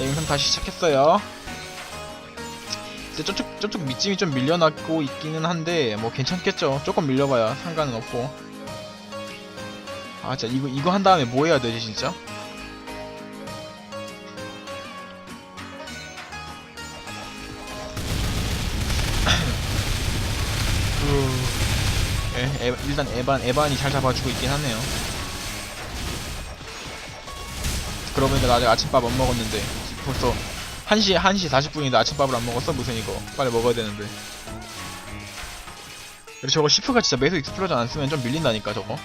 네, 영상 다시 시작했어요. 이제 저쪽 저쪽 밑짐이 좀 밀려나고 있기는 한데 뭐 괜찮겠죠. 조금 밀려봐야 상관은 없고. 아 진짜 이거 이거 한 다음에 뭐 해야 되지 진짜? 후, 에, 에, 일단 에반 에반이 잘 잡아주고 있긴 하네요. 그러고 보니까 나 아직 아침밥 안 먹었는데 벌써 1시 1시 40분인데 아침밥을 안 먹었어? 무슨 이거? 빨리 먹어야 되는데. 그리고 저거 시프가 진짜 매수 익스플로전 안 쓰면 좀 밀린다니까 저거.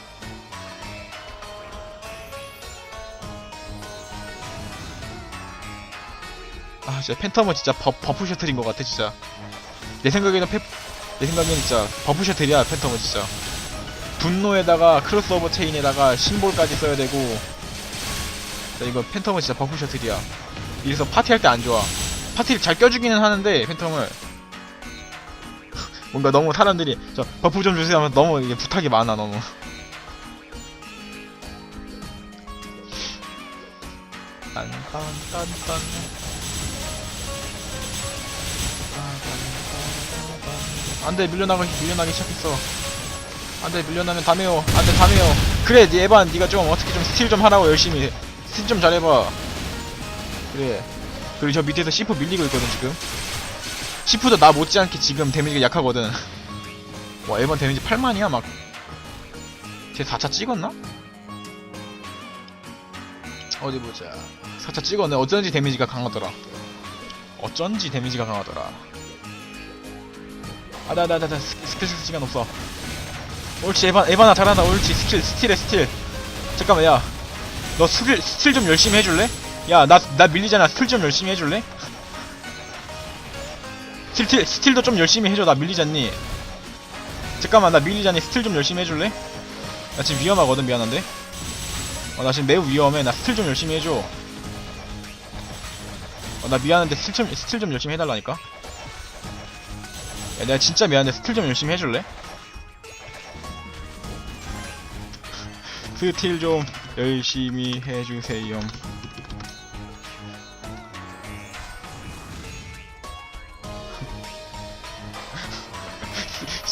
아 진짜 팬텀은 진짜 버, 버프 셔틀인 것 같아 진짜. 내 생각에는 페, 내 생각에는 진짜 버프 셔틀이야 팬텀은 진짜. 분노에다가 크로스오버 체인에다가 심볼까지 써야 되고. 진짜 이거 팬텀은 진짜 버프 셔틀이야 이래서 파티할 때 안 좋아. 파티를 잘 껴주기는 하는데 팬텀을. 뭔가 너무 사람들이 저 버프 좀 주세요 하면 너무 이게 부탁이 많아 너무. 딴딴딴딴. 안돼 밀려나가기 밀려나기 시작했어. 안돼 밀려나면 다메요 안돼 다메요 그래 니 에반 니가 좀 어떻게 좀 스틸 좀 하라고 열심히. 스틸 좀 잘해봐 그래 그리고 저 밑에서 시프 밀리고 있거든 지금 시프도 나 못지않게 지금 데미지가 약하거든 와 에반 데미지 8만이야 막 쟤 4차 찍었나? 어디 보자 4차 찍었네 어쩐지 데미지가 강하더라 어쩐지 데미지가 강하더라 아, 스- 스킬 쓸 시간 없어. 옳지, 에반, 에바나 잘한다. 옳지, 스킬, 스틸해, 스틸. 잠깐만, 야. 너 스킬, 스틸 좀 열심히 해줄래? 야, 나, 나 밀리잖아. 스틸 좀 열심히 해줄래? 스틸, 스틸도 좀 열심히 해줘. 나 밀리잖니. 잠깐만, 나 밀리잖니. 스틸 좀 열심히 해줄래? 나 지금 위험하거든, 미안한데. 어, 나 지금 매우 위험해. 나 스틸 좀 열심히 해줘. 어, 나 미안한데 스틸 좀, 스틸 좀 열심히 해달라니까. 야, 내가 진짜 미안해. 스틸 좀 열심히 해줄래? 스틸 좀 열심히 해주세요.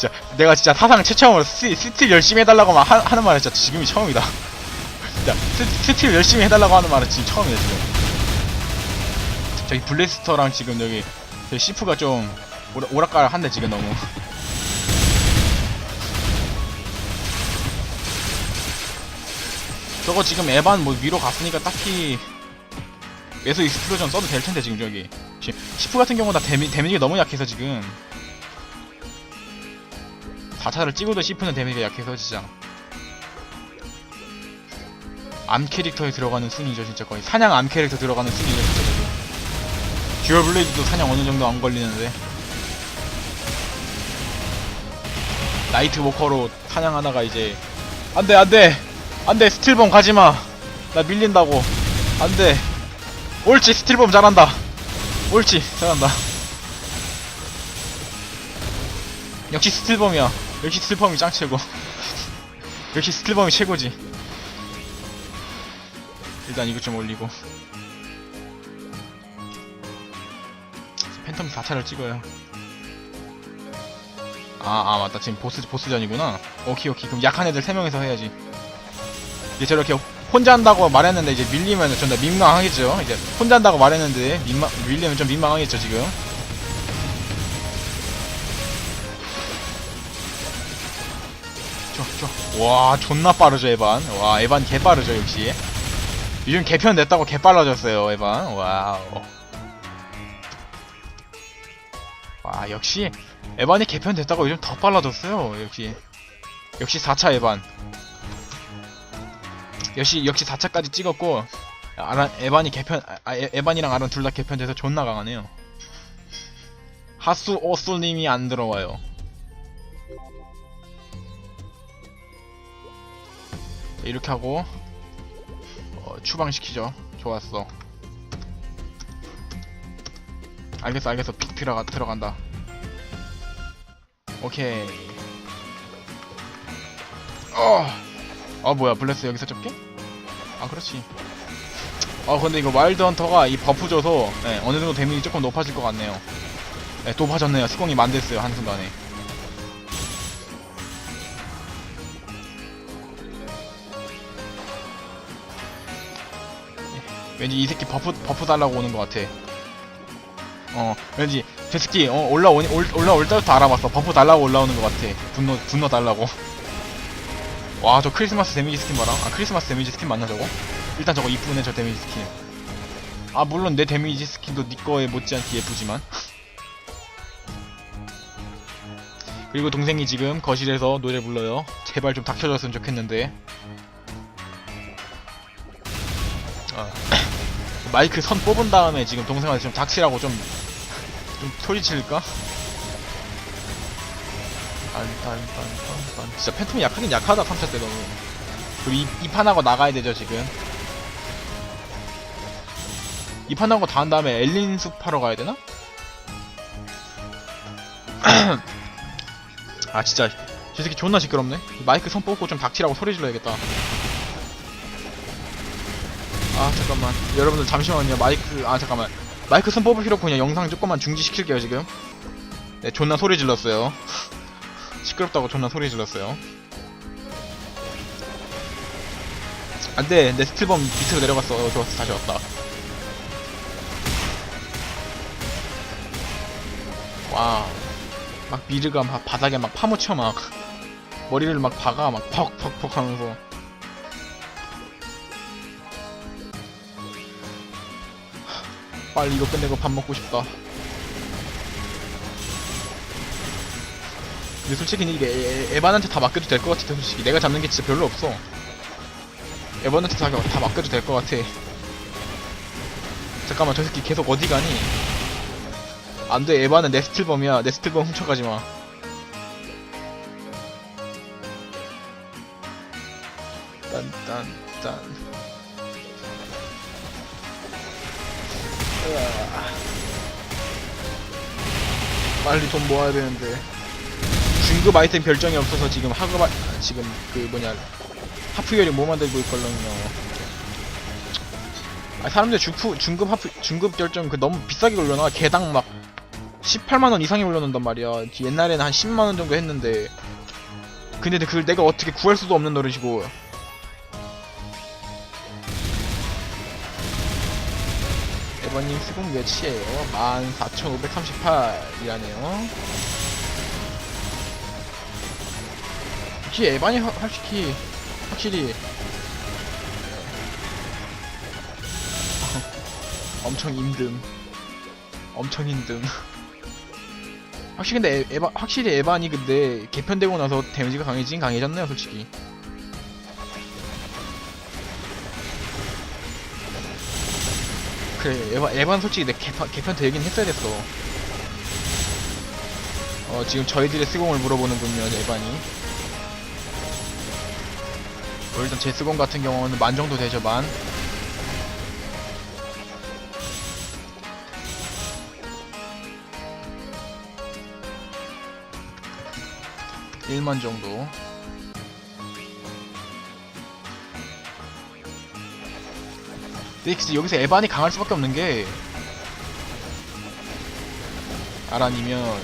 진짜 내가 진짜 사상 최초로 스, 스틸 열심히 해달라고 만 하, 하는 말은 진짜 지금이 처음이다. 진짜 스, 스틸 열심히 해달라고 하는 말은 지금 처음이야 지금. 저기 블래스터랑 지금 여기 저기 시프가 좀 오라, 오락가락한데 지금 너무 저거 지금 에반 뭐 위로 갔으니까 딱히 매수 익스플로전 써도 될 텐데 지금 저기 시프 같은 경우 다 데미, 데미지가 너무 약해서 지금 4차를 찍어도 시프는 데미지가 약해서 진짜. 암 캐릭터에 들어가는 순위죠 진짜 거의. 사냥 암 캐릭터 들어가는 순위죠 진짜 저기 듀얼 블레이드도 사냥 어느 정도 안 걸리는데. 나이트 워커로 사냥하다가 이제 안돼 안돼! 안돼 스틸범 가지마! 나 밀린다고. 안돼. 옳지 스틸범 잘한다. 옳지 잘한다. 역시 스틸범이야 역시 스틸범이 짱 최고 역시 스틸범이 최고지 일단 이것 좀 올리고 팬텀 4차를 찍어요 아, 아, 맞다. 지금 보스, 보스전이구나. 오케이, 오케이. 그럼 약한 애들 3명이서 해야지. 이제 저렇게 혼자 한다고 말했는데, 이제 밀리면 좀 더 민망하겠죠. 이제 혼자 한다고 말했는데, 민망, 밀리면 좀 민망하겠죠, 지금. 와, 존나 빠르죠, 에반. 와, 에반 개 빠르죠, 역시. 요즘 개편 냈다고 개 빨라졌어요, 에반. 와우. 와, 역시. 에반이 개편됐다고 요즘 더 빨라졌어요 역시 역시 4차 에반 역시 역시 4차까지 찍었고 아란 에반이 개편 아, 에, 에반이랑 아란 둘 다 개편돼서 존나 강하네요 하수 오솔님이 안 들어와요 이렇게 하고 어, 추방시키죠 좋았어 알겠어 알겠어 픽 들어가 들어간다 오케이. 어. 어 뭐야 블레스 여기서 접게? 아 그렇지. 아 근데 이거 와일드 헌터가 이 버프 줘서 예, 어느 정도 데미지 조금 높아질 것 같네요. 예, 높아졌네요. 스공이 만됐어요 한순간에. 왠지 이 새끼 버프 버프 달라고 오는 것 같아. 어 왠지 저 새끼 어, 올라오니 올, 올라올 때부터 알아봤어. 버프 달라고 올라오는 것 같아. 분노 분노 달라고. 와 저 크리스마스 데미지 스킨 봐라. 아 크리스마스 데미지 스킨 맞나 저거? 일단 저거 이쁘네 저 데미지 스킨. 아 물론 내 데미지 스킨도 니 거에 못지않게 예쁘지만. 그리고 동생이 지금 거실에서 노래 불러요. 제발 좀 닥쳐줬으면 좋겠는데. 아, 마이크 선 뽑은 다음에 지금 동생한테 좀 닥치라고 좀, 좀 소리 지를까? 딴딴딴딴딴. 진짜 팬텀이 약하긴 약하다 3차 때 너무. 그리고 이, 이 판하고 나가야 되죠 지금. 이 판하고 다 한 다음에 엘린 숲 하러 가야 되나? 아 진짜. 저 새끼 존나 시끄럽네. 마이크 선 뽑고 좀 닥치라고 소리 질러야겠다 아 잠깐만. 여러분들 잠시만요. 마이크 아 잠깐만. 마이크 필요 없고 그냥 영상 조금만 중지시킬게요 지금. 네 존나 소리 질렀어요. 시끄럽다고 존나 소리 질렀어요. 안돼. 내 스틸범 밑으로 내려갔어. 어, 좋았어. 다시 왔다. 와 막 미르가 막 바닥에 막 파묻혀 막. 머리를 막 박아. 막 퍽퍽퍽 하면서 빨리 이거 끝내고 밥 먹고 싶다. 근데 솔직히 이게 에, 에반한테 다 맡겨도 될 것 같아 솔직히. 내가 잡는 게 진짜 별로 없어. 에반한테 다, 다 맡겨도 될 것 같아. 잠깐만 저 새끼 계속 어디 가니? 안돼 에반은 내 스틸범이야. 내 스틸범 훔쳐가지마. 딴딴딴 빨리 돈 모아야 되는데. 중급 아이템 별정이 없어서 지금 하급 아, 지금 그 뭐냐 하프열이 뭐 만들고 있걸랑요. 아 사람들 중프, 중급 하프 중급 결정 그 너무 비싸게 올려놔. 개당 막 18만원 이상이 올려놓는단 말이야. 옛날에는 한 10만원 정도 했는데. 근데 그걸 내가 어떻게 구할 수도 없는 노릇이고 에버님 수공 몇이에요? 14,538이라네요. 확실히 에반이 확- 확실히 확실히. 엄청 힘듦. 엄청 힘듦. 확실히 근데 에, 에바, 확실히 에반이 근데 개편되고 나서 데미지가 강해진 강해졌네요 솔직히 그래 에반, 에반 솔직히 내 개편, 개편 되긴 했어야 됐어. 어 지금 저희들의 스공을 물어보는군요 에반이. 뭐 일단 제 스공 같은 경우는 만 정도 되죠 만. 일만 정도 근데 진짜 여기서 에반이 강할 수밖에 없는 게 아란이면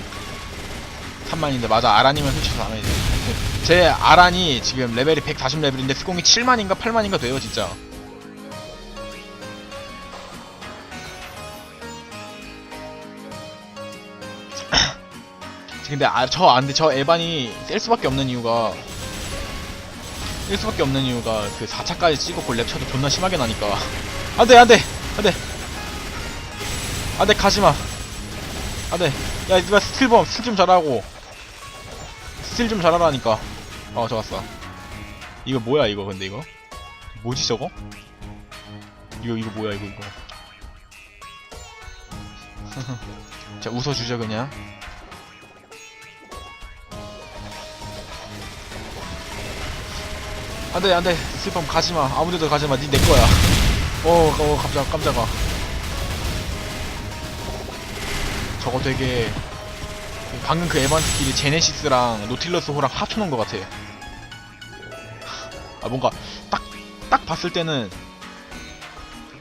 3만인데 맞아 아란이면 솔직히 4만이지 제 아란이 지금 레벨이 140레벨인데 스공이 7만인가 8만인가 돼요 진짜. 근데 아, 저 안돼. 저 에반이 셀 수밖에 없는 이유가 셀 수밖에 없는 이유가 그 4차까지 찍고 랩 쳐도 존나 심하게 나니까 안돼 안돼 안돼. 안돼 가지마. 안돼. 야 니가 스틸범 스틸 좀 잘하고. 스틸 좀 잘하라니까. 어 좋았어. 이거 뭐야 이거 근데 이거? 뭐지 저거? 이거 이거 뭐야 이거 이거? 자 웃어주죠 그냥. 안돼 안돼. 슬픔 가지마. 아무데도 가지마. 니 내거야 어, 어 깜짝 깜짝아 저거 되게 방금 그 에반 스킬이 제네시스랑 노틸러스 호랑 합쳐놓은 것 같아. 아 뭔가 딱 딱 봤을 때는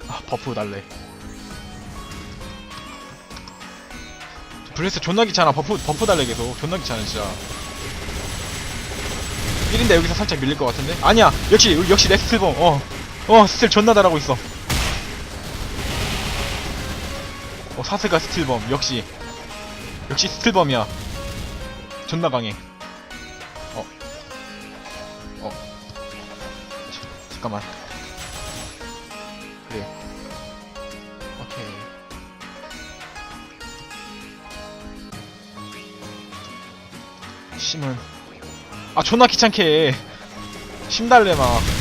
아 버프 달래. 블레스 존나 귀찮아. 버프 버프 달래 계속. 존나 귀찮아 진짜. 1인데 여기서 살짝 밀릴 것 같은데? 아니야. 역시 역시 내 스틸범 어 어 스틸 존나 잘하고 있어. 어 사스가 스틸범. 역시. 역시 스틸범이야. 존나 강해. 어. 어. 자, 잠깐만. 그래. 오케이. 심은. 아 존나 귀찮게 해. 심 달래 막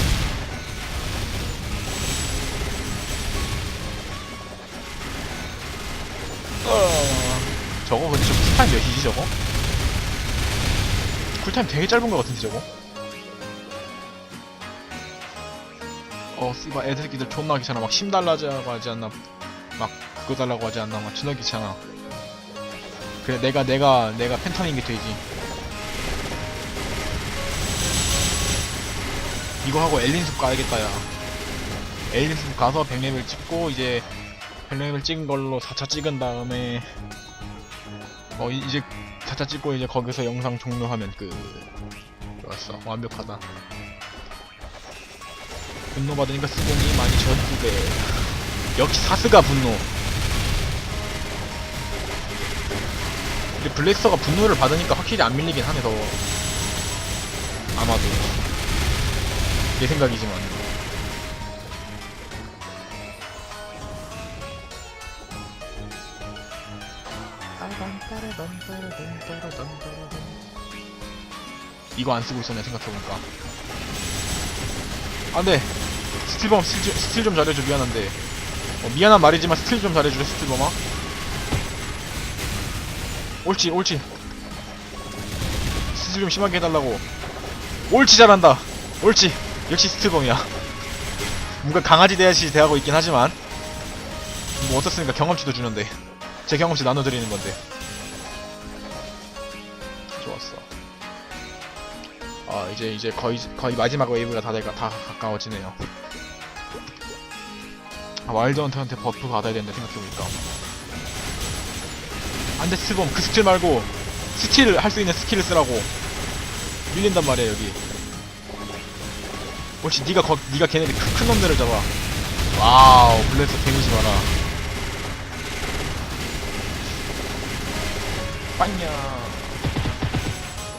몇이지 저거? 쿨타임 되게 짧은 것 같은데 저거? 어 씨발 애들끼들 존나 귀찮아. 막 심 달라고 하지 않나. 막 그거 달라고 하지 않나. 막 존나 귀찮아. 그래 내가 내가 내가 팬텀인 게 되지. 이거 하고 엘린숲 가야겠다 야. 엘린숲 가서 100레벨 찍고 이제 100레벨 찍은 걸로 4차 찍은 다음에 어 이- 이제 4차 찍고 이제 거기서 영상 종료하면 끝. 좋았어. 완벽하다. 분노 받으니까 수공이 12,900 역시 사스가 분노. 근데 블랙서가 분노를 받으니까 확실히 안 밀리긴 하네 더. 아마도. 내 생각이지만 이거 안 쓰고 있었네 생각해보니까. 안돼 스틸범 스틸, 좀- 스틸 좀 잘해줘 미안한데. 어, 미안한 말이지만 스틸 좀 잘해줘 스틸범아. 옳지 옳지. 스틸 좀 심하게 해달라고. 옳지 잘한다. 옳지. 역시 스틸범이야. 뭔가 강아지 대하시 대하고 있긴 하지만. 뭐 어떻습니까? 경험치도 주는데. 제 경험치 나눠드리는 건데. 좋았어 아 이제 이제 거의 거의 마지막 웨이브가 다, 돼가, 다 가까워지네요. 아, 와일드 헌터한테 버프 받아야 된다 생각해보니까. 안돼 스틸범 그 스킬 말고 스킬 할 수 있는 스킬을 쓰라고. 밀린단 말이야 여기. 옳지 니가 거, 니가 걔네들 큰, 큰 놈들을 잡아. 와우 블레스 데미지 봐라 빵야.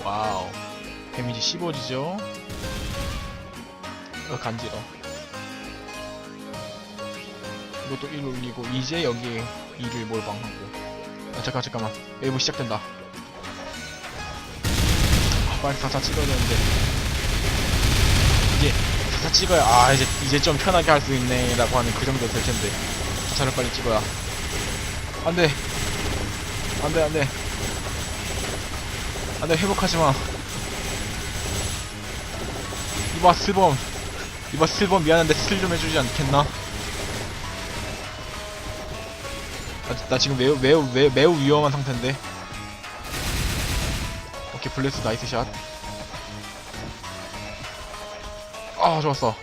와우 데미지 15지죠. 어 간지러. 이것도 1 올리고 이제 여기에 2를 몰빵하고. 아 잠깐 잠깐만. 웨이브 시작된다. 아 빨리 4차 찍어야 되는데. 이게 4차 찍어야 아 이제 이제 좀 편하게 할 수 있네 라고 하는 그 정도 될 텐데. 4차를 빨리 찍어야. 안돼. 안돼 안돼. 안돼 회복하지마 이봐 슬범 이봐 슬범 미안한데 스틸 좀 해주지 않겠나? 나, 나 지금 매우 매우 매우, 매우 위험한 상태인데 오케이 블레스 나이스 샷 아, 좋았어.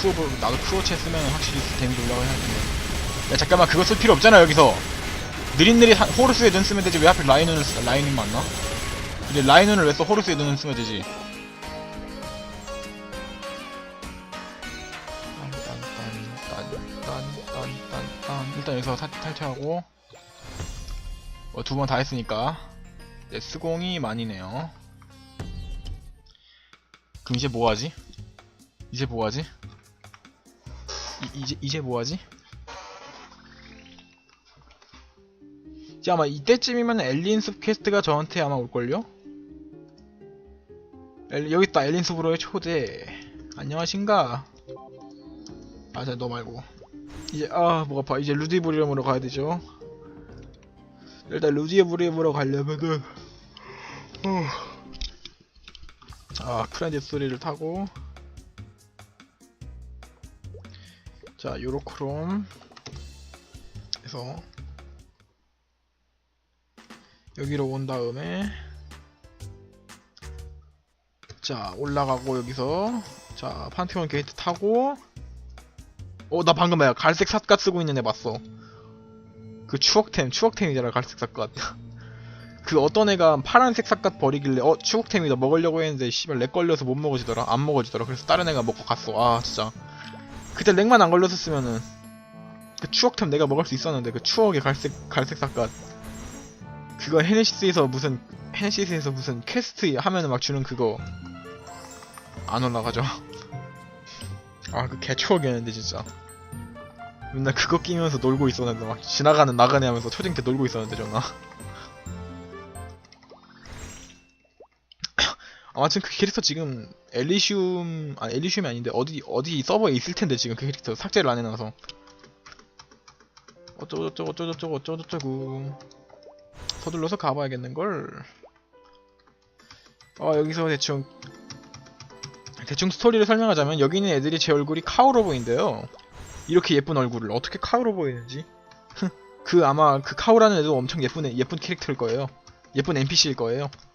크로브 나도 크로체 쓰면 확실히 데미지 올라가야 할 텐데. 야, 잠깐만, 그거 쓸 필요 없잖아, 여기서. 느릿느릿 한- 호르스에 눈 쓰면 되지. 왜 하필 라인눈을 쓰, 라인눈 맞나? 근데 라인눈을 왜 써? 호르스에 눈을 쓰면 되지. 일단 여기서 타, 탈퇴하고 어, 두 번 다 했으니까 네, 스공이 많이네요 그럼 이제 뭐하지? 이제 뭐하지? 이, 이제 이제 뭐하지? 이제 아마 이때쯤이면 엘린숲 퀘스트가 저한테 아마 올걸요? 엘, 여기 있다. 엘린숲으로의 초대. 안녕하신가? 아자 너 말고. 이제 아 뭐가 아파. 이제 루디브리움으로 가야 되죠. 일단 루디브리움으로 가려면은 어. 아 크랜디 소리를 타고 자 요로크롬 해서 여기로 온 다음에 자 올라가고 여기서 자 판테온 게이트 타고 어 나 방금 뭐야 갈색 삿갓 쓰고 있는 애 봤어. 그 추억템 추억템이잖아 갈색 삿갓. 그 어떤 애가 파란색 삿갓 버리길래 어 추억템이다 먹으려고 했는데 씨발 렉 걸려서 못 먹어지더라 안 먹어지더라. 그래서 다른 애가 먹고 갔어. 아 진짜 그때 렉만 안 걸렸었으면은 그 추억템 내가 먹을 수 있었는데 그 추억의 갈색 갈색 삿갓 그거 헤네시스에서 무슨 헤네시스에서 무슨 퀘스트 하면은 막 주는 그거. 안 올라가죠. 아 그 개추억이었는데 진짜. 맨날 그거 끼면서 놀고 있었는데 막 지나가는 나가네 하면서 초딩 때 놀고 있었는데 전화 아무튼 그 캐릭터 지금 엘리시움 아 엘리시움이 아닌데 어디 어디 서버에 있을 텐데 지금 그 캐릭터 삭제를 안 해놔서. 어쩌고 저쩌고 어쩌고 저쩌고 어쩌고 저쩌고. 서둘러서 가봐야겠는 걸. 어 여기서 대충 대충 스토리를 설명하자면 여기 있는 애들이 제 얼굴이 카오로 보인대요. 이렇게 예쁜 얼굴을 어떻게 카오로 보이는지. 그 아마 그 카오라는 애도 엄청 예쁜 애- 예쁜 캐릭터일 거예요. 예쁜 NPC일 거예요. 얘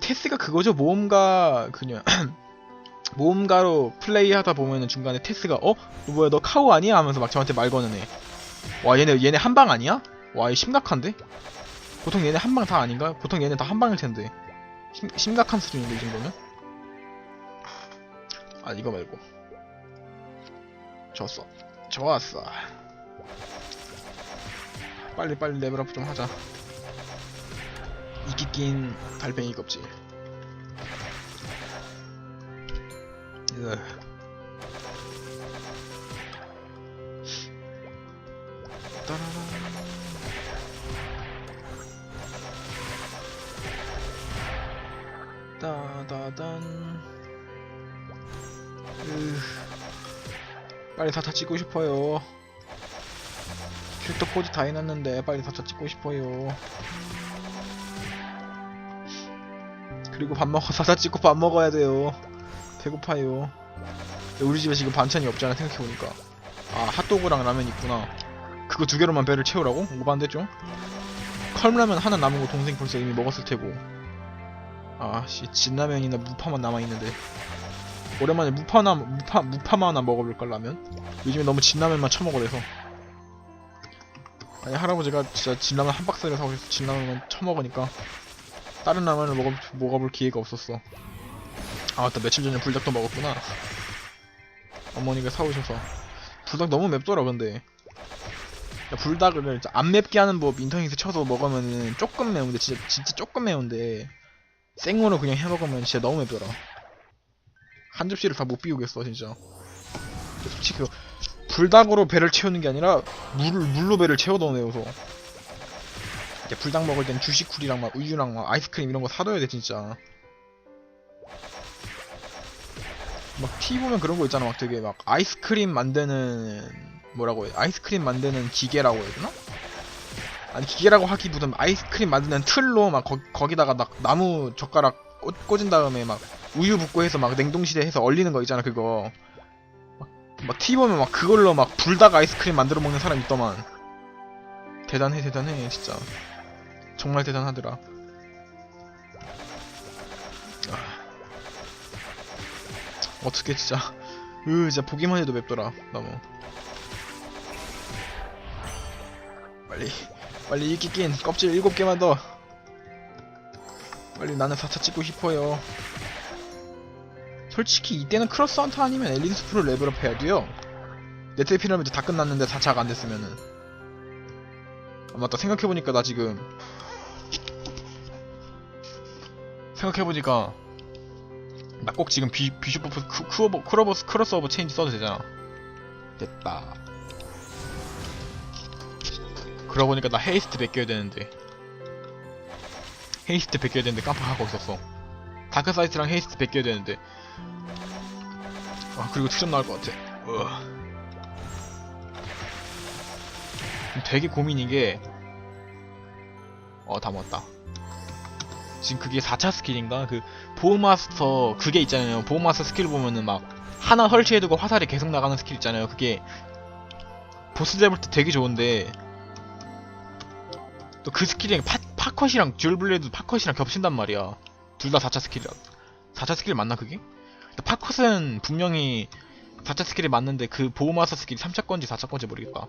테스가 그거죠 모험가 그냥 모험가로 플레이하다 보면은 중간에 테스가 어? 너 뭐야 너 카오 아니야? 하면서 막 저한테 말 거는 애 와 얘네 얘네 한 방 아니야? 와 얘 심각한데? 보통 얘네 한 방 다 아닌가? 보통 얘네 다 한 방일 텐데 심, 심각한 수준인데 이 정도면? 아 이거 말고 좋았어 좋았어 빨리 빨리 레벨업 좀 하자 낀 달팽이 껍질. 따다단. 으. 빨리 다차 찍고 싶어요. 캐릭터 코드 다 해놨는데 빨리 다차 찍고 싶어요 그리고 밥 먹어 사다 찍고 밥 먹어야 돼요. 배고파요. 우리 집에 지금 반찬이 없잖아 생각해보니까. 아 핫도그랑 라면 있구나. 그거 두 개로만 배를 채우라고? 오반데 좀? 컵라면 하나 남은 거 동생 벌써 이미 먹었을 테고. 아씨 진라면이나 무파만 남아있는데. 오랜만에 무파나 무파 무파만 하나 먹어볼까 라면? 요즘에 너무 진라면만 처먹어래서. 아니 할아버지가 진짜 진라면 한 박스를 있어 진라면만 처먹으니까 다른 라면을 먹어, 먹어볼 기회가 없었어. 아 맞다. 며칠 전에 불닭도 먹었구나. 어머니가 사오셔서. 불닭 너무 맵더라 근데. 야, 불닭을 진짜 안 맵게 하는 법 인터넷에 쳐서 먹으면은 조금 매운데 진짜 진짜 조금 매운데 생으로 그냥 해 먹으면 진짜 너무 맵더라. 한 접시를 다 못 비우겠어 진짜. 솔직히 그 불닭으로 배를 채우는 게 아니라 물, 물로 배를 채워 넣어내어서 이제 불닭 먹을 땐 주식쿨이랑 막 우유랑 막 아이스크림 이런 거 사둬야 돼 진짜. 막 TV 보면 그런 거 있잖아 막 되게 막 아이스크림 만드는 뭐라고 해 아이스크림 만드는 기계라고 해야 되나? 아니 기계라고 하기보다는 아이스크림 만드는 틀로 막 거, 거기다가 막 나무 젓가락 꽂, 꽂은 다음에 막 우유 붓고 해서 막 냉동실에 해서 얼리는 거 있잖아 그거. 막, 막 TV 보면 막 그걸로 막 불닭 아이스크림 만들어 먹는 사람 있더만. 대단해 대단해 진짜 정말 대단하더라. 아. 어떻게 진짜. 으 진짜 보기만 해도 맵더라 너무. 빨리 빨리 이끼 낀 껍질 7개만 더. 빨리 나는 4차 찍고 싶어요. 솔직히 이때는 크로스 헌터 아니면 엘리트 스프를 레벨업 해야 돼요. 네트 피라미드 다 끝났는데 4차가 안 됐으면은. 아 맞다 생각해보니까 나 지금 생각해보니까 나 꼭 지금 비, 비숍 크, 크로버, 크로버스 크로스 오버 체인지 써도 되잖아. 됐다. 그러고 보니까 나 헤이스트 베껴야 되는데. 헤이스트 베껴야 되는데 깜빡하고 있었어. 다크사이트랑 헤이스트 베껴야 되는데. 아 그리고 투점 나올 것 같아. 으아. 되게 고민인 게 어, 다 모았다. 지금 그게 4차 스킬인가? 그, 보호마스터, 그게 있잖아요. 보호마스터 스킬 보면은 막, 하나 설치해두고 화살이 계속 나가는 스킬 있잖아요. 그게 보스 잡을 때 되게 좋은데 또 그 스킬이 파, 파컷이랑 듀얼 블레이드 파컷이랑 겹친단 말이야. 둘 다 4차 스킬이라. 4차 스킬 맞나 그게? 파컷은 분명히 4차 스킬이 맞는데 그 보호마스 스킬이 3차 건지 4차 건지 모르겠다.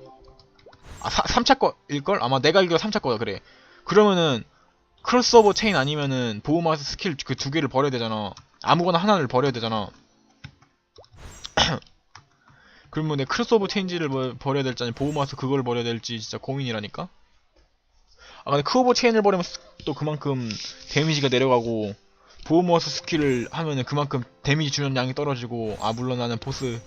아 3차 거일걸? 아마 내가 알기로 3차 거야 그래. 그러면은 크로스오버 체인 아니면은 보호마스 스킬 그 두 개를 버려야 되잖아. 아무거나 하나를 버려야 되잖아. 그러면 내 크로스오버 체인지를 뭐 버려야 될지 아니 보호마스 그걸 버려야 될지 진짜 고민이라니까. 아 근데 크로버 체인을 버리면 스- 또 그만큼 데미지가 내려가고 보호마스 스킬을 하면은 그만큼 데미지 주는 양이 떨어지고 아 물론 나는 보스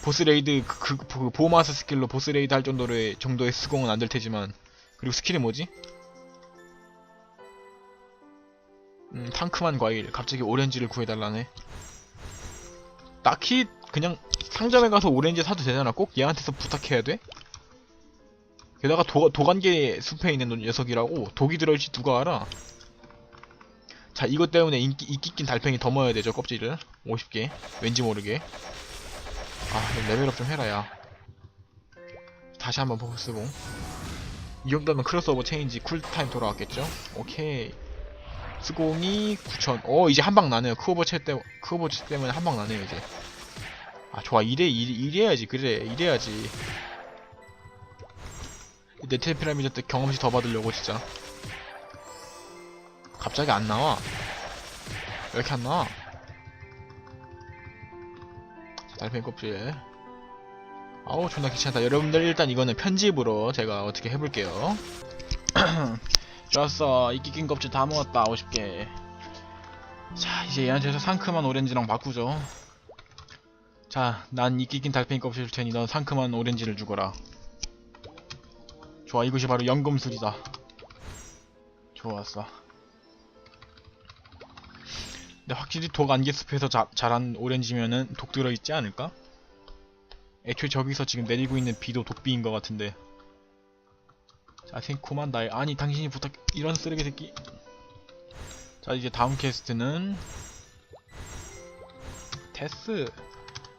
보스 레이드 그, 그, 그 보호마스 스킬로 보스 레이드 할 정도의 정도의 수공은 안 될 테지만 그리고 스킬이 뭐지? 음, 탕크만 과일. 갑자기 오렌지를 구해달라네. 딱히 그냥 상점에 가서 오렌지 사도 되잖아. 꼭 얘한테서 부탁해야 돼? 게다가 도, 도관계 숲에 있는 녀석이라고 독이 들어있지 누가 알아? 자 이것 때문에 인기, 이끼 낀 달팽이 더 모아야 되죠 껍질을 50개 왠지 모르게 아 레벨업 좀 해라 야 다시 한번 쓰고 이 정도면 크로스오버 체인지 쿨타임 돌아왔겠죠? 오케이 스공이 9천. 어, 이제 한 방 나네요. 크오버체 때, 크오버체 때문에 한 방 나네요, 이제. 아, 좋아. 이래, 이래, 이래 야지. 그래, 이래야지. 네텔 피라미드 때 경험치 더 받으려고, 진짜. 갑자기 안 나와. 왜 이렇게 안 나와? 자, 달팽이 껍질. 아우, 존나 귀찮다. 여러분들 일단 이거는 편집으로 제가 어떻게 해볼게요. 좋았어. 이끼 낀 껍질 다 모았다. 50개 자 이제 얘한테서 상큼한 오렌지랑 바꾸죠. 자 난 이끼 낀 달팽이 껍질 줄 테니 넌 상큼한 오렌지를 주거라. 좋아 이것이 바로 연금술이다. 좋았어. 근데 확실히 독 안개숲에서 자, 자란 오렌지면은 독 들어있지 않을까? 애초에 저기서 지금 내리고 있는 비도 독비인 것 같은데 자, 생코만 나의 아니 당신이 부탁 이런 쓰레기 새끼. 자, 이제 다음 퀘스트는 테스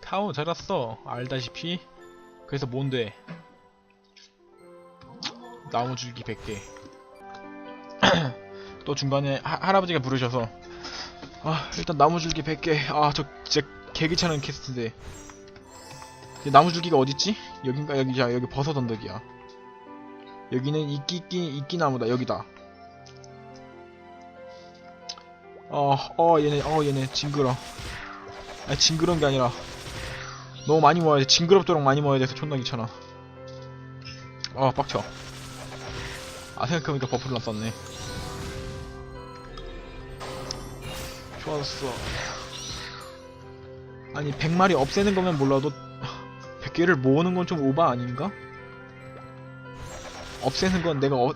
타오 잘 왔어. 알다시피. 그래서 뭔데? 나무 줄기 100개. 또 중간에 하, 할아버지가 부르셔서 아, 일단 나무 줄기 100개. 아, 저 진짜 개귀찮은 퀘스트인데. 이 나무 줄기가 어딨지? 여긴가? 여기, 자, 여기 버섯 언덕이야. 여기는 이끼 이끼 이끼 나무다 여기다. 어, 어 얘네, 어 얘네 징그러. 아 징그러운 게 아니라 너무 많이 모아야 돼. 징그럽도록 많이 모아야 돼서 존나 귀찮아. 아 빡쳐. 아 생각해보니까 버프를 안 썼네. 좋았어. 아니 100마리 없애는 거면 몰라도 100개를 모으는 건 좀 오바 아닌가? 없애는 건 내가 어,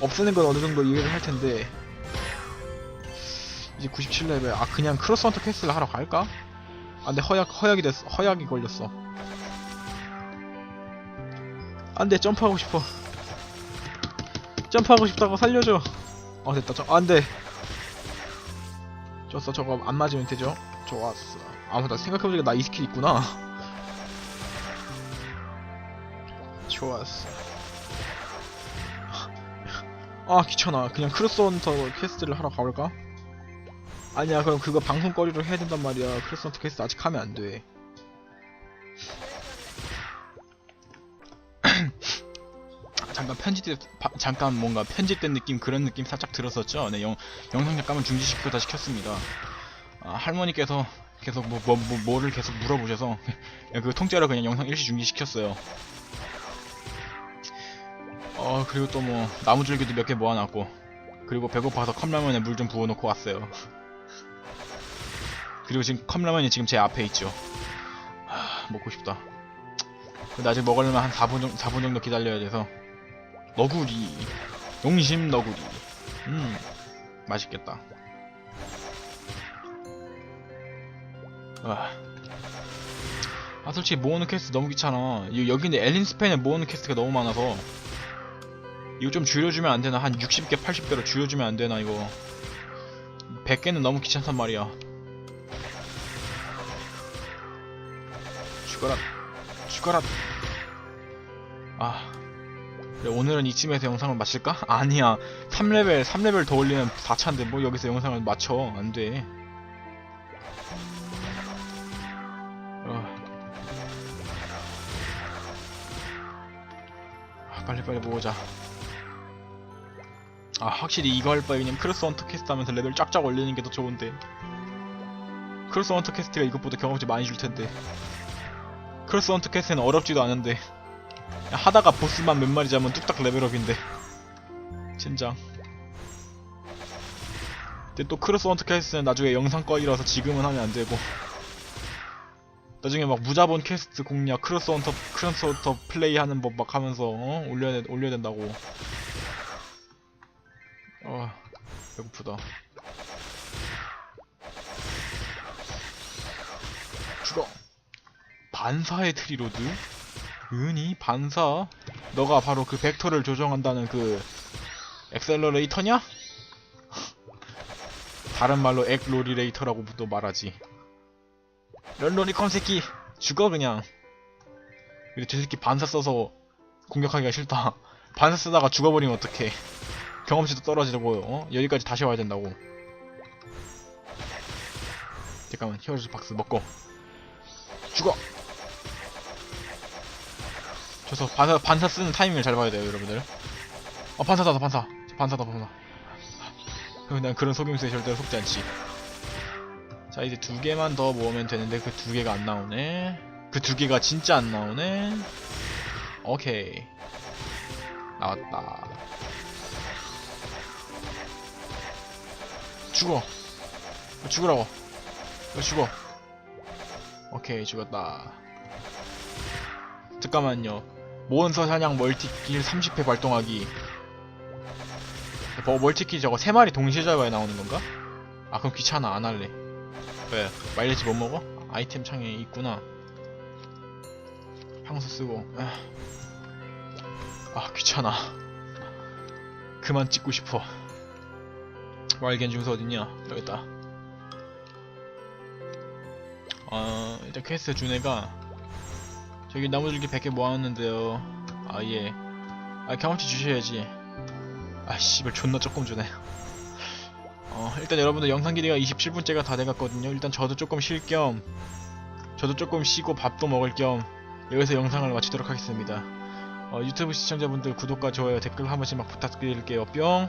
없애는 건 어느 정도 이해를 할 텐데. 이제 97레벨. 아 그냥 크로스 헌터 퀘스트를 하러 갈까? 아 근데 허약 허약이 됐어 허약이 걸렸어. 안돼 점프하고 싶어. 점프하고 싶다고 살려줘. 어 됐다. 저 안돼 좋았어. 저거 안 맞으면 되죠? 좋았어. 아무나 생각해보니까 나 이 스킬 있구나. 좋았어 아 귀찮아. 그냥 크로스헌터 퀘스트를 하러 가볼까? 아니야 그럼 그거 방송거리로 해야 된단 말이야. 크로스헌터 퀘스트 아직 하면 안돼. 잠깐 편집된 바- 잠깐 뭔가 편집된 느낌 그런 느낌 살짝 들었었죠? 네 영, 영상 잠깐만 중지시키고 다시 켰습니다. 아, 할머니께서 계속 뭐, 뭐, 뭐 뭐를 계속 물어보셔서 그 통째로 그냥 영상 일시 중지시켰어요 어 그리고 또 뭐 나무줄기도 몇 개 모아놨고 그리고 배고파서 컵라면에 물 좀 부어놓고 왔어요. 그리고 지금 컵라면이 지금 제 앞에 있죠. 하, 먹고 싶다. 근데 아직 먹으려면 한 4분, 정도, 4분 정도 기다려야 돼서. 너구리. 용심 너구리. 음 맛있겠다. 아, 아 솔직히 모으는 퀘스트 너무 귀찮아. 여- 여기는 엘린스펜에 모으는 퀘스트가 너무 많아서 이거 좀 줄여주면 안 되나? 한 60개, 80개로 줄여주면 안 되나, 이거. 100개는 너무 귀찮단 말이야. 죽어라 죽어라 아 그래, 오늘은 이쯤에서 영상을 마칠까? 아니야 3레벨 3레벨 더 올리면 4차인데 뭐 여기서 영상을 맞춰 안돼 어. 아, 빨리빨리 모으자 아 확실히 이거 할 바에 그냥 크로스 헌터 퀘스트 하면서 레벨 쫙쫙 올리는 게 더 좋은데. 크로스 헌터 퀘스트가 이것보다 경험치 많이 줄 텐데. 크로스 헌터 퀘스트는 어렵지도 않은데. 하다가 보스만 몇 마리 잡으면 뚝딱 레벨업인데. 젠장 근데 또 크로스 헌터 퀘스트는 나중에 영상거리라서 지금은 하면 안되고. 나중에 막 무자본 퀘스트 공략 크로스 헌터 크로스 헌터 플레이하는 법 막 하면서 어? 올려야, 돼- 올려야 된다고 배고프다 죽어 반사의 트리로드? 은이 반사? 너가 바로 그 벡터를 조정한다는 그 엑셀러레이터냐? 다른 말로 엑로리레이터라고도 말하지 런로니컴 새끼 죽어 그냥 근데 저 새끼 반사 써서 공격하기가 싫다 반사 쓰다가 죽어버리면 어떡해 경험치도 떨어지고 어? 여기까지 다시 와야 된다고. 잠깐만 히어로즈 박스 먹고. 죽어! 저서 반사, 반사 쓰는 타이밍을 잘 봐야 돼요 여러분들. 어 반사다 반사. 반사다 반사. 난 그런 속임수에 절대로 속지 않지. 자 이제 두 개만 더 모으면 되는데 그 두 개가 안 나오네. 그 두 개가 진짜 안 나오네. 오케이. 나왔다 죽어. 어, 죽으라고. 어, 죽어. 오케이 죽었다. 잠깐만요. 몬스터 사냥 멀티킬 30회 발동하기. 뭐 멀티킬 저거 3마리 동시에 잡아야 나오는 건가? 아 그럼 귀찮아. 안 할래. 왜? 마일리지 못 먹어? 아이템 창에 있구나. 향수 쓰고. 아, 아 귀찮아. 그만 찍고 싶어 와일겐 중서 어딨냐? 여기 있다. 어 일단 퀘스트 준 애가 저기 나무줄기 100개 모았는데요. 아예. 아 경험치 주셔야지. 아 씨발 존나 조금 주네. 어 일단 여러분들 영상 길이가 27분째가 다 돼갔거든요. 일단 저도 조금 쉴 겸 저도 조금 쉬고 밥도 먹을 겸 여기서 영상을 마치도록 하겠습니다. 어, 유튜브 시청자분들 구독과 좋아요 댓글 한 번씩 막 부탁드릴게요. 뿅